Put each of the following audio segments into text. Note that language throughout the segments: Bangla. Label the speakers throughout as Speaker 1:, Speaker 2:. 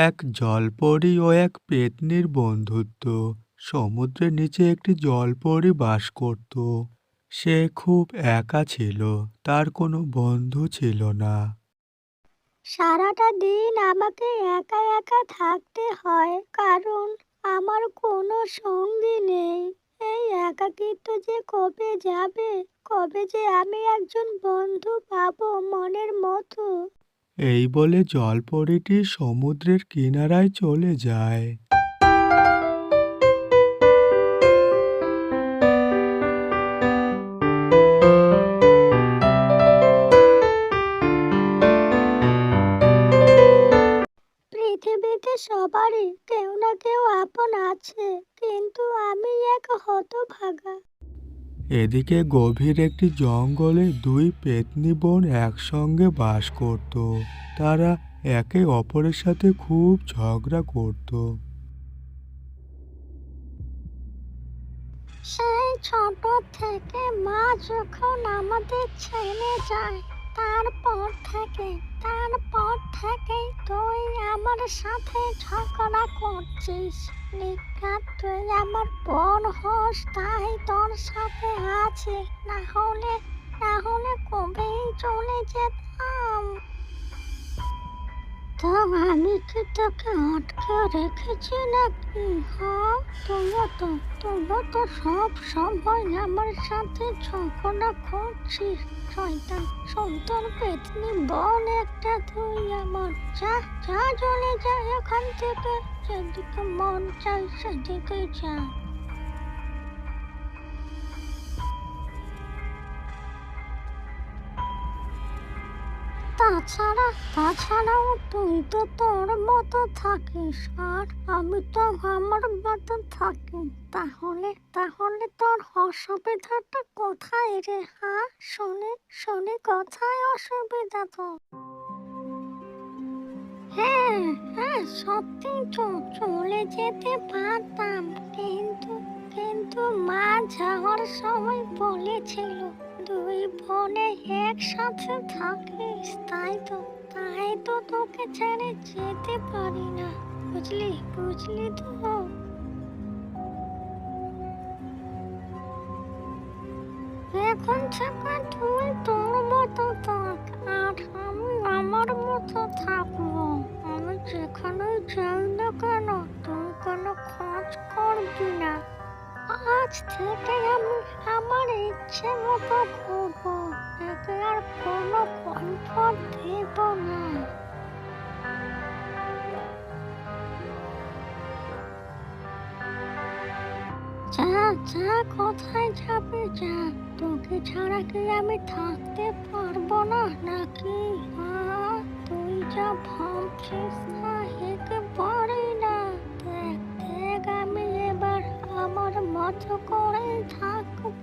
Speaker 1: এক জলপরি ও এক পেত্নীর বন্ধুত্ব। সমুদ্রের নিচে একটি জলপরী বাস করত। সে খুব একা ছিল, তার কোনো বন্ধু ছিল না।
Speaker 2: সারাটা দিন আমাকে একা একা থাকতে হয়, কারণ আমার কোনো সঙ্গী নেই। এই একাকিত্ব যে কবে যাবে, কবে যে আমি একজন বন্ধু পাবো মনের মতো।
Speaker 1: এই বলে জলপরীটি সমুদ্রের কিনারায় চলে যায়।
Speaker 2: পৃথিবীতে সবারই কেউ না কেউ আপন আছে, কিন্তু আমি এক হতভাগা।
Speaker 1: এদিকে গভীর একটি জঙ্গলে দুই পেতনি বোন একসঙ্গে বাস করত। তারা একে অপরের সাথে খুব ঝগড়া করত।
Speaker 2: সেই ছোট থেকে মা যখন আমাদের ছেড়ে যায়, তারপর থেকে, তারপর থেকেই তুই আমার সাথে ঝগড়া করছিস। নিকাত তুই আমার বোন হোস, তাই চলে যেতাম। তো আমি কি তোকে আটকে রেখেছি নাকি? হ্যাঁ তুইও তো তুইও তো সব সময় আমার সাথে ঝগড়া করছিস। শয়তান সন্তান পেতনি, বোন একটা, তুই আমার। যা যা চলে যা এখান থেকে। যেদিকে মন চাই সেদিকে যা। তাছাড়া, তাছাড়াও তুই তো তোর মতো থাকিস, আর আমি তো আমার মতো থাকি তাহলে তাহলে তোর অসুবিধাটা কোথায় রে হ্যাঁ? শুনি শুনি, কোথায় অসুবিধা তোর? হ্যাঁ হ্যাঁ সত্যি তো চলে যেতে পারতাম, কিন্তু কিন্তু মা যাওয়ার সময় বলেছিল দুই বোনে একসাথে থাকিস, তাই তো তাই তো তোকে ছেড়ে যেতে পারি না। বুঝলি বুঝলি তো? এখন থেকে তুই তোর মতো থাক, আর আমি আমার মতো থাকব। আমি যেখানে যাই না কেন, তুই কোনো খোঁজ করবি না। আজ থেকে আমি আমার ইচ্ছে মতো ঘুরবো। একে আর কোনো কমফর্ট দেব না। যা যা, কোথায় যাবে যা, তোকে ছাড়া কি আমি থাকতে পারব না? নাকি? তুই যা ভাবছিস না, একেবারেই না। দেখ দেখ আমি আমার মতো করে থাকব।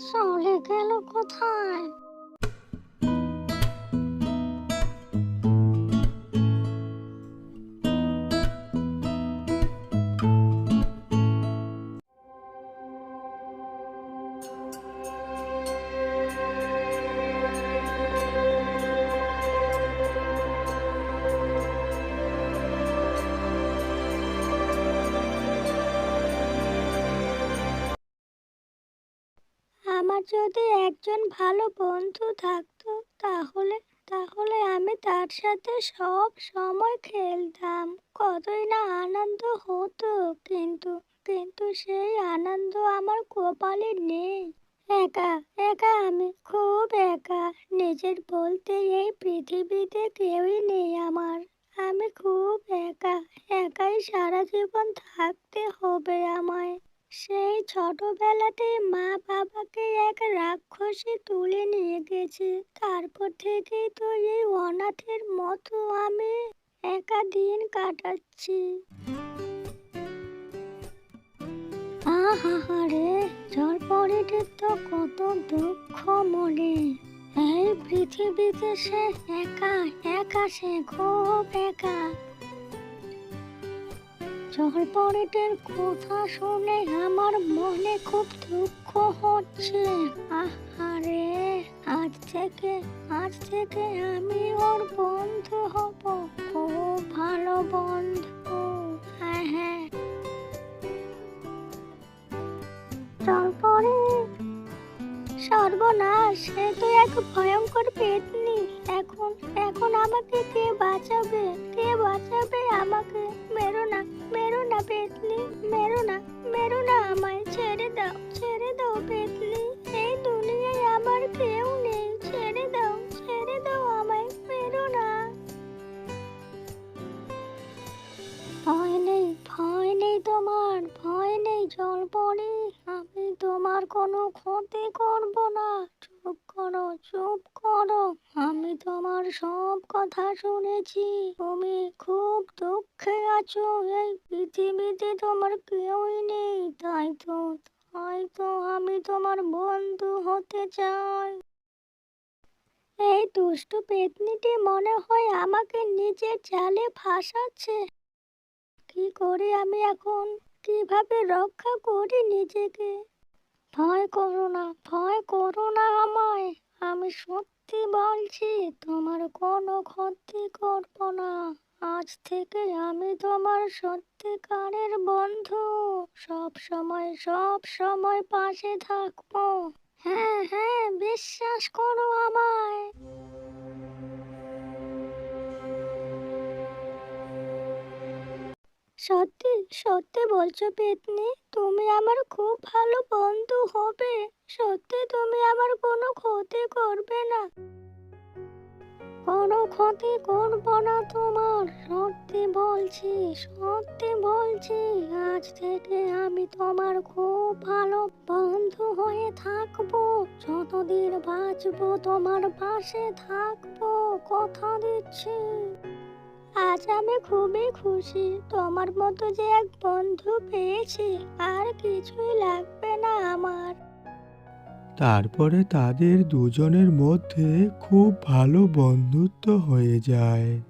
Speaker 2: চলে গেল কোথায়? আমার যদি একজন ভালো বন্ধু থাকতো, তাহলে তাহলে আমি তার সাথে সব সময় খেলতাম। কতই না আনন্দ হতো, কিন্তু কিন্তু সেই আনন্দ আমার কপালে নেই। একা একা আমি, খুব একা। নিজের বলতে এই পৃথিবীতে কেউই নেই আমার। আমি খুব একা, একাই সারা জীবন থাকতে হবে আমায়। সেই ছোটবেলাতে মা বাবাকে এক রাক্ষসে তুলে নিয়ে গেছে। তারপর থেকেই তো এই অনাথের মতো আমি একা দিন কাটাচ্ছি। আহারে জলপরিটির তো কত দুঃখ মনে। এই পৃথিবীতে সে একা একা সে খুব একা। জলপরিটের কথা শুনে আমার মনে খুব দুঃখ হচ্ছে। আহারে, আজ থেকে আজ থেকে আমি ওর বন্ধু হব। খুব ভালো বন্ধু হ্যাঁ হ্যাঁ। তারপরে সর্বনাশ, সে তো এক ভয়ঙ্কর পেতনি। এখন এখন আমাকে কে বাঁচাবে? কে বাঁচাবে আমাকে? মেরো না মেরো না পেতনি মেরো না মেরো না আমায় ছেড়ে দাও ছেড়ে দাও পেতনি এই দুনিয়ায় আমার কেউ নেই, ছেড়ে দাও ছেড়ে দাও আমায় মেরো না ভয় নেই ভয় নেই তোমার, ভয় নেই জল পড়ে, আমি তোমার কোনো ক্ষতি করব না। চুপ করো চুপ করো। আমি তোমার সব কথা শুনেছি। তুমি খুব দুঃখে আছো। এই পৃথিবীতে তোমার কেউই নেই। তাই তো তাই তো আমি তোমার বন্ধু হতে চাই। এই দুষ্টু পেতনিটি মনে হয় আমাকে নিজের জালে ফাঁসাচ্ছে। কি করি আমি এখন? কীভাবে রক্ষা করি নিজেকে? ভয় করো না, ভয় করো না আমায়। আমি সত্যি বলছি, তোমার কোনো ক্ষতি করব না। আজ থেকে আমি তোমার সত্যিকারের বন্ধু। সব সময় সব সময় পাশে থাকব। হ্যাঁ হ্যাঁ বিশ্বাস করো আমায়। সত্যি সত্যি বলছো, পেতনি? তুমি আমার খুব ভালো বন্ধু হবে। সত্যি তুমি আমার কোনো ক্ষতি করবে না। কোনো ক্ষতি করব না তোমার। সত্যি বলছি সত্যি বলছি, আজ থেকে আমি তোমার খুব ভালো বন্ধু হয়ে থাকব। যতদিন বাঁচবো তোমার পাশে থাকব। কথা দিচ্ছি। আজ আমি খুবই খুশি। তোমার মতো যে এক বন্ধু পেয়েছি, আর কিছুই লাগবে না আমার।
Speaker 1: তারপরে তাদের দুজনের মধ্যে খুব ভালো বন্ধুত্ব হয়ে যায়।